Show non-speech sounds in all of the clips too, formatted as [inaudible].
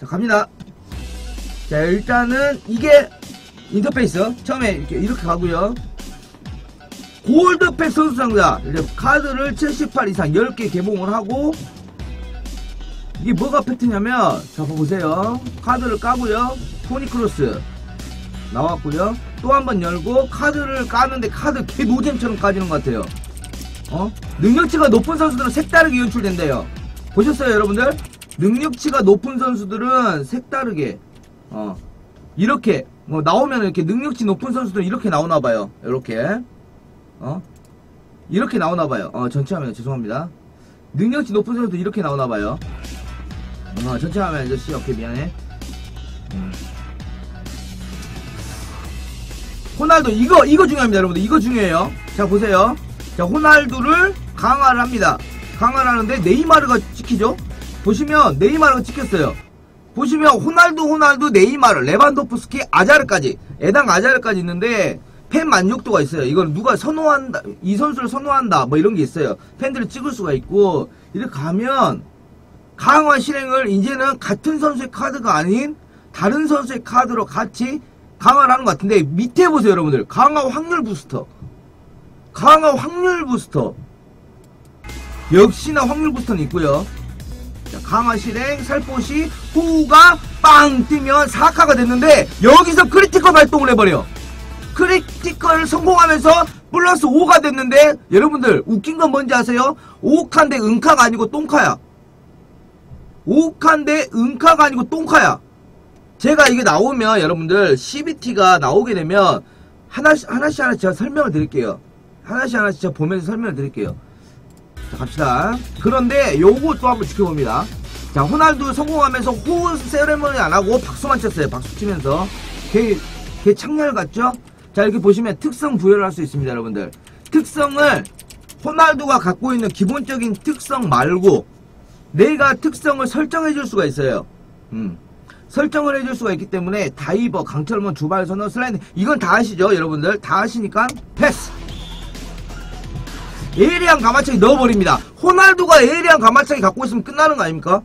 자 갑니다. 자 일단은 이게 인터페이스. 처음에 이렇게 이렇게 가고요. 골드팩 선수 상자. 카드를 78 이상 10개 개봉을 하고 이게 뭐가 팩트냐면 자 보세요. 카드를 까고요. 토니크로스 나왔고요. 또 한 번 열고 카드를 까는데 카드 개 노잼처럼 까지는 것 같아요. 어? 능력치가 높은 선수들은 색다르게 연출된대요. 보셨어요 여러분들? 능력치가 높은 선수들은 색다르게 어 이렇게 뭐 나오면 이렇게 능력치 높은 선수들은 이렇게 나오나 봐요. 이렇게. 어? 이렇게 나오나 봐요. 어 전체 화면 죄송합니다. 능력치 높은 선수도 이렇게 나오나 봐요. 어 전체 화면 아저씨 오케이 미안해. 음. 호날두 이거 이거 중요합니다 여러분들. 이거 중요해요. 자 보세요. 자 호날두를 강화를 합니다. 강화를 하는데 네이마르가 찍히죠? 보시면 네이마르가 찍혔어요. 보시면 호날두 호날두 네이마르 레반도프스키 아자르까지 에당 아자르까지 있는데 팬 만족도가 있어요. 이건 누가 선호한다 이 선수를 선호한다 뭐 이런 게 있어요. 팬들을 찍을 수가 있고 이렇게 가면 강화 실행을 이제는 같은 선수의 카드가 아닌 다른 선수의 카드로 같이 강화를 하는 것 같은데 밑에 보세요 여러분들. 강화 확률 부스터. 강화 확률 부스터. 역시나 확률 부스터는 있고요. 자, 강화 실행 살포시 호우가 빵 뜨면 4카가 됐는데 여기서 크리티컬 발동을 해버려. 크리티컬 성공하면서 플러스 5가 됐는데 여러분들 웃긴 건 뭔지 아세요? 5카인데 은카가 아니고 똥카야. 5카인데 은카가 아니고 똥카야 제가 이게 나오면 여러분들 CBT가 나오게 되면 하나씩 하나씩 하나씩 제가 설명을 드릴게요. 하나씩 하나씩 제가 보면서 설명을 드릴게요. 자 갑시다. 그런데 요거 또 한번 지켜봅니다. 자 호날두 성공하면서 호흡 세레머니 안 하고 박수만 쳤어요. 박수 치면서. 걔, 걔 창렬 같죠? 자 이렇게 보시면 특성 부여를 할 수 있습니다 여러분들. 특성을 호날두가 갖고 있는 기본적인 특성 말고 내가 특성을 설정해 줄 수가 있어요. 음. 설정을 해줄 수가 있기 때문에 다이버, 강철문, 주발 선호, 슬라이드 이건 다 아시죠 여러분들 다 아시니까 패스 에이리안 가마차기 넣어버립니다. 호날두가 에이리안 가마차기 갖고 있으면 끝나는 거 아닙니까?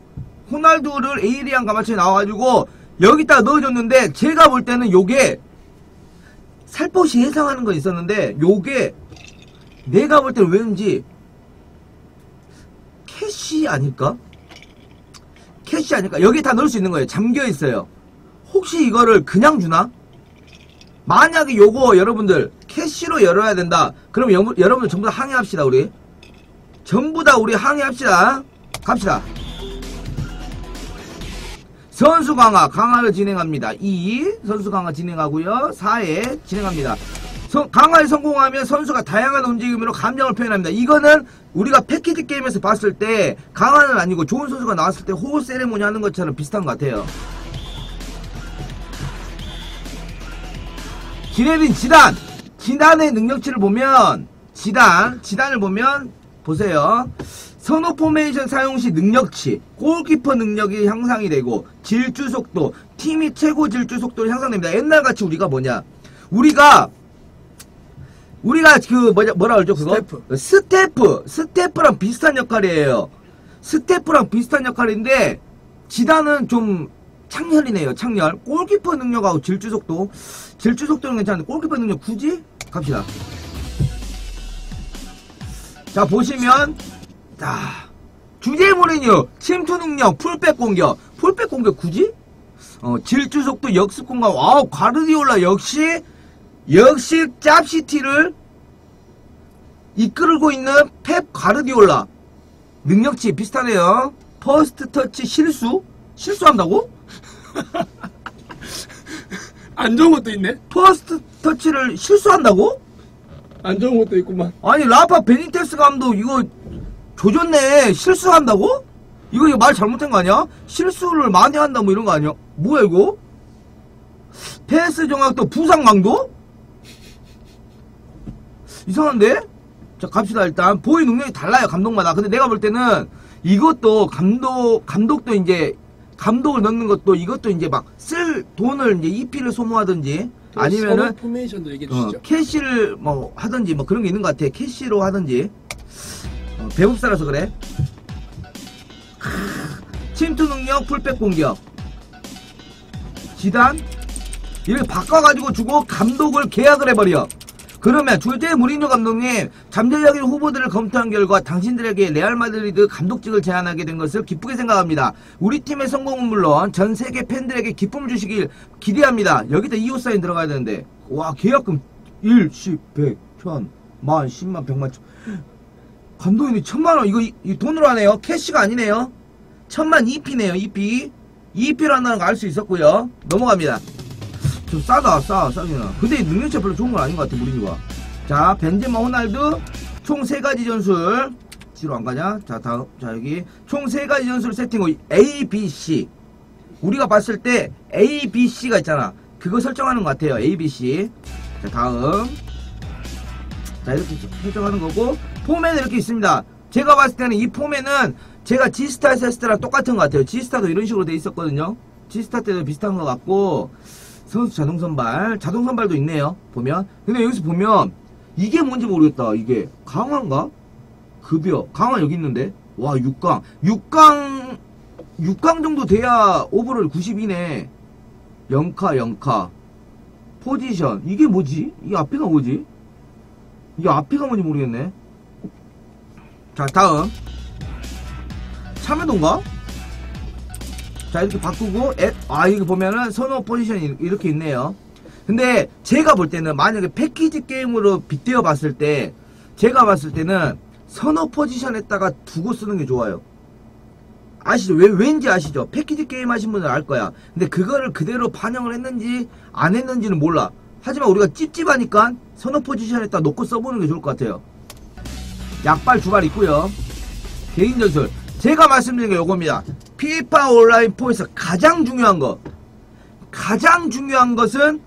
호날두를 에이리안 가마차기 나와가지고 여기다 넣어줬는데 제가 볼 때는 요게 살포시 예상하는 거 있었는데 요게 내가 볼 때는 왠지 캐시 아닐까? 캐시 아닐까? 여기 다 넣을 수 있는 거예요. 잠겨 있어요. 혹시 이거를 그냥 주나? 만약에 요거 여러분들 캐시로 열어야 된다. 그럼 여, 여러분들 전부 다 항의합시다 우리. 전부 다 우리 항의합시다. 갑시다. 선수 강화 강화를 진행합니다. 2 선수 강화 진행하고요. 4에 진행합니다. 서- 강화에 성공하면 선수가 다양한 움직임으로 감정을 표현합니다. 이거는 우리가 패키지 게임에서 봤을 때 강화는 아니고 좋은 선수가 나왔을 때 호흡 세레모니 하는 것처럼 비슷한 것 같아요. 기레빈 지단 지단의 능력치를 보면 지단 지단을 보면 보세요 선호 포메이션 사용 시 능력치 골키퍼 능력이 향상이 되고 질주 속도 팀이 최고 질주 속도로 향상됩니다 옛날같이 우리가 뭐냐 우리가 우리가 그 뭐냐 뭐라 그러죠 그거? 스태프. 스태프. 스태프랑 비슷한 역할이에요. 스태프랑 비슷한 역할인데 지단은 좀 창렬이네요 창렬. 골키퍼 능력하고 질주 속도. 질주 속도는 괜찮은데 골키퍼 능력 굳이? 갑시다. 자 보시면 자 주제 모르니요 침투 능력 풀백 공격. 풀백 공격 굳이? 어 질주 속도 역습 공간. 와우 가르디올라 역시 역시 짭시티를 이끌고 있는 펩 가르디올라 능력치 비슷하네요 퍼스트 터치 실수 실수한다고 [laughs] 안 좋은 것도 있네. 퍼스트 터치를 실수한다고? 안 좋은 것도 있구만. 아니 라파 베니테스 감독 이거 조졌네 실수한다고? 이거 이거 말 잘못한 거 아니야? 실수를 많이 한다 뭐 이런 거 아니야? 뭐야 이거? 패스 정확도 부상 강도? 이상한데? 자 갑시다 일단 보이 능력이 달라요 감독마다 근데 내가 볼 때는 이것도 감독 감독도 이제 감독을 넣는 것도 이것도 이제 막 쓸 돈을 이제 EP를 소모하든지 아니면은 포메이션도 얘기해 어, 주시죠. 캐시를 뭐 하든지 뭐 그런 게 있는 것 같아. 캐시로 하든지. 어, 배급사라서 그래. 크, 침투 능력 풀백 공격. 지단 이렇게 바꿔가지고 주고 감독을 계약을 해버려. 그러면 줄제 무리뉴 감독님 잠재적인 후보들을 검토한 결과 당신들에게 레알 마드리드 감독직을 제안하게 된 것을 기쁘게 생각합니다. 우리 팀의 성공은 물론 전 세계 팬들에게 기쁨을 주시길 기대합니다. 여기다 이호 사인 들어가야 되는데 와 계약금 1, 10, 100, 1000, 만, 10만, 100만, 천. 감독님 천만 원 이거 이, 이 돈으로 하네요. 캐시가 아니네요. 천만 EP네요. EP. EP로 한다는 거알수 있었고요. 넘어갑니다. 좀 싸다 싸 싸기는. 근데 능력치 별로 좋은 건 아닌 것 같아 무리뉴가. 자 벤제마 호날두. 총 세 가지 전술. 뒤로 안 가냐? 자 다음 자 여기. 총 세 가지 전술 세팅 후 A B C. 우리가 봤을 때 A B C가 있잖아. 그거 설정하는 것 같아요 A B C. 자 다음. 자 이렇게 설정하는 거고. 폼에는 이렇게 있습니다. 제가 봤을 때는 이 폼에는 제가 지스타 에서 했을 때랑 똑같은 것 같아요. 지스타도 이런 식으로 돼 있었거든요. 지스타 때도 비슷한 것 같고 선수 자동 선발 자동 선발도 있네요 보면. 근데 여기서 보면 이게 뭔지 모르겠다. 이게 강화인가? 급여. 강화 여기 있는데. 와 6강. 6강 6강 정도 돼야 오버롤 90이네. 0카 0카. 포지션. 이게 뭐지? 이 앞에가 뭐지? 이게 앞에가 뭔지 모르겠네. 자 다음. 참여도인가 자 이렇게 바꾸고 에, 아 이거 보면은 선호 포지션이 이렇게 있네요. 근데 제가 볼 때는 만약에 패키지 게임으로 빗대어 봤을 때 제가 봤을 때는 선호 포지션에다가 두고 쓰는 게 좋아요. 아시죠? 왜, 왠지 아시죠? 패키지 게임 하신 분들 알 거야. 근데 그거를 그대로 반영을 했는지 안 했는지는 몰라. 하지만 우리가 찝찝하니까 선호 포지션에다 놓고 써보는 게 좋을 것 같아요. 약발 두발 있고요. 개인 전술. 제가 말씀드린 게 요겁니다 피파 온라인 4에서 가장 중요한 거 가장 중요한 것은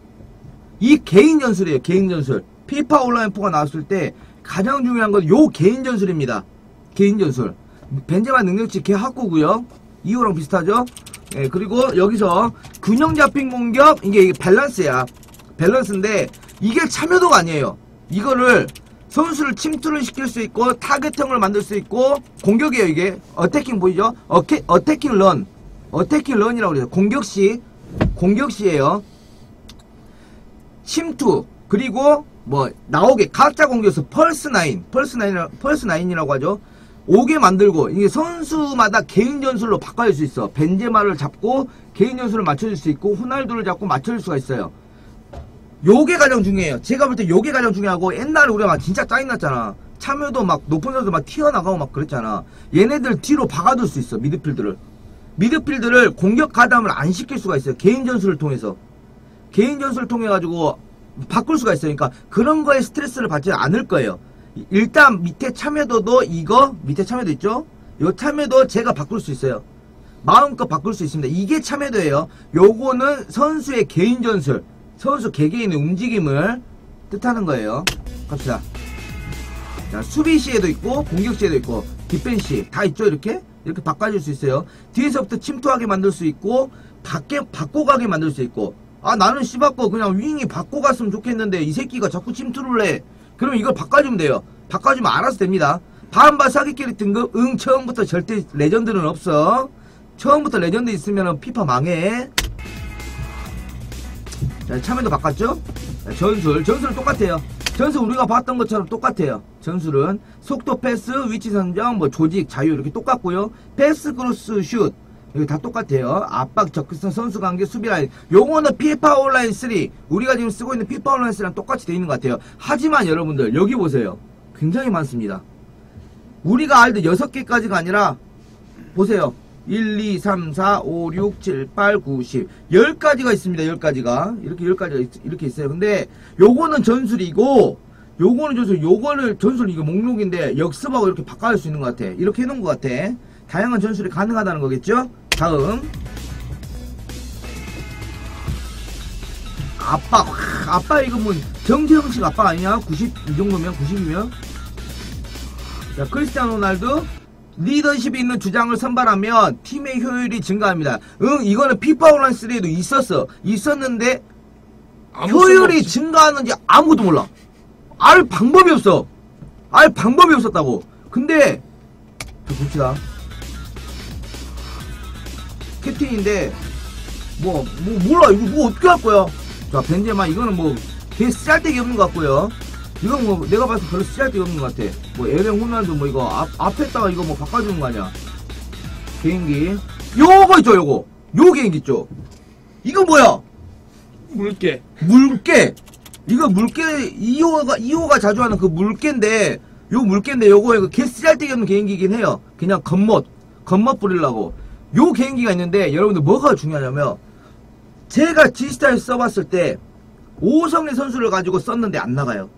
이 개인 전술이에요 개인 전술. 피파 온라인 4가 나왔을 때 가장 중요한 건 요 개인 전술입니다. 개인 전술. 벤제마 능력치 개 확고고요. 2호랑 비슷하죠? 예, 그리고 여기서 균형 잡힌 공격 이게, 이게 밸런스야. 밸런스인데 이게 참여도가 아니에요. 이거를 선수를 침투를 시킬 수 있고 타겟형을 만들 수 있고 공격이에요 이게. 어태킹 보이죠? 어케, 어태킹 런. 어태킹 런이라고 그래요. 공격시 공격시에요. 침투. 그리고 뭐 나오게 가짜 공격수 펄스 나인. 펄스 나인 펄스 나인이라고 하죠. 오게 만들고 이게 선수마다 개인 전술로 바꿔줄 수 있어. 벤제마를 잡고 개인 전술을 맞춰줄 수 있고 호날두를 잡고 맞춰줄 수가 있어요 요게 가장 중요해요 제가 볼 때 요게 가장 중요하고 옛날에 우리가 막 진짜 짜증났잖아 참여도 막 높은 선수 막 튀어나가고 막 그랬잖아 얘네들 뒤로 박아둘 수 있어 미드필드를 미드필드를 공격 가담을 안 시킬 수가 있어요 개인 전술을 통해서 개인 전술을 통해 가지고 바꿀 수가 있어요. 그러니까 그런 거에 스트레스를 받지 않을 거예요. 일단 밑에 참여도도 이거 밑에 참여도 있죠? 요 참여도 제가 바꿀 수 있어요. 마음껏 바꿀 수 있습니다. 이게 참여도예요. 요거는 선수의 개인 전술, 선수 개개인의 움직임을 뜻하는 거예요. 갑시다. 자, 수비 시에도 있고 공격 시에도 있고 디펜시. 다 있죠 이렇게? 이렇게 바꿔줄 수 있어요. 뒤에서부터 침투하게 만들 수 있고 밖에 바꿔가게 만들 수 있고. 아 나는 씨바꺼 그냥 윙이 바꿔갔으면 좋겠는데 이 새끼가 자꾸 침투를 해. 그러면 이걸 바꿔주면 돼요. 바꿔주면 알아서 됩니다. 반바 사기끼리 등급 응 처음부터 절대 레전드는 없어. 처음부터 레전드 있으면 피파 망해 자, 참여도 바꿨죠? 자, 전술. 전술은 똑같아요. 전술 우리가 봤던 것처럼 똑같아요. 전술은 속도 패스, 위치 선정, 뭐 조직, 자유 이렇게 똑같고요. 패스, 크로스, 슛. 여기 다 똑같아요. 압박, 적극성, 선수 관계, 수비 라인. 요거는 피파 온라인 3. 우리가 지금 쓰고 있는 피파 온라인 3랑 똑같이 돼 있는 것 같아요. 하지만 여러분들, 여기 보세요. 굉장히 많습니다. 우리가 알던 6개까지가 아니라, 보세요. 1, 2, 3, 4, 5, 6, 7, 8, 9, 10. 10가지가 있습니다. 10가지가. 이렇게 10가지가 있, 이렇게 있어요. 근데 요거는 전술이고 요거는 전술, 요거는 전술 이거 목록인데 역습하고 이렇게 바꿔줄 수 있는 것 같아. 이렇게 해 놓은 것 같아. 다양한 전술이 가능하다는 거겠죠? 다음. 아빠, 와, 아빠 이거 뭐 정재형식 아빠 아니냐? 90, 이 정도면? 90이면? 자, 크리스티아노 호날두. 리더십이 있는 주장을 선발하면 팀의 효율이 증가합니다. 응, 이거는 피파 온라인 3에도 있었어. 있었는데 효율이 증가하는지 아무것도 몰라. 알 방법이 없어. 알 방법이 없었다고. 근데 저 봅시다. 캡틴인데 뭐, 뭐 몰라 이거 뭐 어떻게 할 거야? 자 벤제마 이거는 뭐걔 쓰잘데기 없는 것 같고요. 이건 뭐 내가 봐서 별로 쓰잘데기 없는 것 같아. 뭐 에렌 호날두 뭐 이거 앞, 앞에다가 이거 뭐 바꿔주는 거 아니야? 개인기. 요거 있죠 요거. 요 개인기 있죠. 이거 뭐야? 물개. 물개. 이거 물개 2호가 2호가 자주 하는 그 물개인데 요 물개인데 요거 이거 개 쓰잘데기 없는 개인기긴 해요. 그냥 겉멋. 겉멋 부리려고. 요 개인기가 있는데 여러분들 뭐가 중요하냐면 제가 G스타일 써봤을 때 오성의 선수를 가지고 썼는데 안 나가요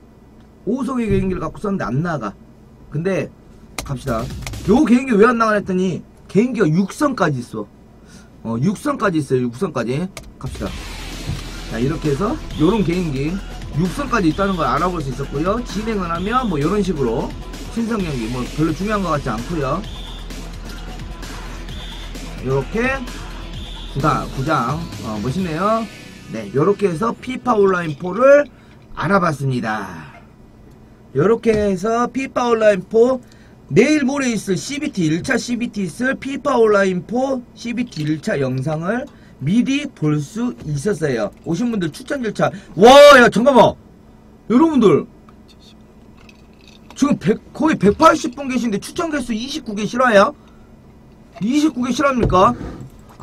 오성의 개인기를 갖고 썼는데 안 나가. 근데 갑시다. 요 개인기 왜 안 나가냐 했더니 개인기가 6선까지 있어. 어 6선까지 있어요 6선까지. 갑시다. 자 이렇게 해서 요런 개인기 6선까지 있다는 걸 알아볼 수 있었고요. 진행을 하면 뭐 이런 식으로 신성 경기 뭐 별로 중요한 것 같지 않고요. 요렇게 구장 구장 어, 멋있네요. 네 요렇게 해서 피파 온라인 4를 알아봤습니다 요렇게 해서 피파 온라인 4 내일 모레 있을 CBT 1차 CBT 있을 피파 온라인 4 CBT 1차 영상을 미리 볼 수 있었어요. 오신 분들 추천 절차. 와, 야, 잠깐만. 여러분들. 지금 100, 거의 180분 계신데 추천 개수 29개 실화야? 29개 실화입니까?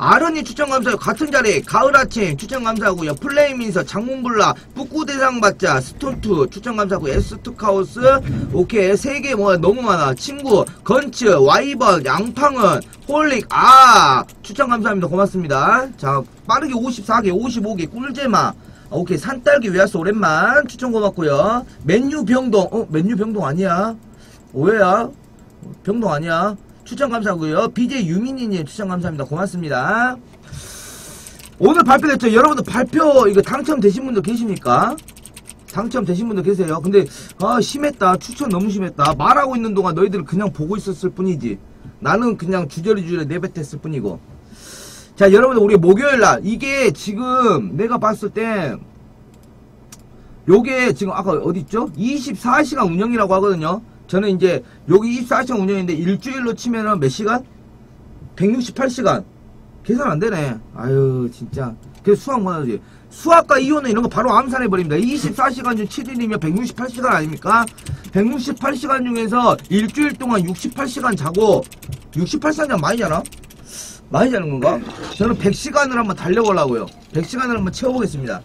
아련이 추천 감사해요. 같은 자리 가을 아침 추천 감사하고요. 플레이민서 장문블라 뿌꾸 대상 받자 스톤투 추천 감사하고 에스투 카오스 오케이 세 개 뭐야 너무 많아. 친구 건츠 와이번 양팡은 홀릭 아 추천 감사합니다. 고맙습니다. 자 빠르게 54개 55개 꿀제마 오케이 산딸기 외야스 오랜만 추천 고맙고요. 맨유 병동 어 맨유 병동 아니야 오해야 병동 아니야. 추천 감사하고요. BJ 유민이님 추천 감사합니다. 고맙습니다. 오늘 발표됐죠? 여러분들 발표 이거 당첨되신 분들 계십니까? 당첨되신 분들 계세요. 근데 아 심했다. 추천 너무 심했다. 말하고 있는 동안 너희들 그냥 보고 있었을 뿐이지. 나는 그냥 주저리주저리 내뱉었을 뿐이고. 자 여러분들 우리 목요일날 이게 지금 내가 봤을 때 요게 지금 아까 어딨죠? 24시간 운영이라고 하거든요. 저는 이제 여기 24시간 운영인데 일주일로 치면은 몇 시간? 168시간. 계산 안 되네. 아유, 진짜. 그래서 수학 못하지. 수학과 이혼은 이런 거 바로 암산해버립니다. 24시간 중 7일이면 168시간 아닙니까? 168시간 중에서 일주일 동안 68시간 자고, 68시간 자면 많이 자나? 많이 자는 건가? 저는 100시간을 한번 달려보려고요. 100시간을 한번 채워보겠습니다.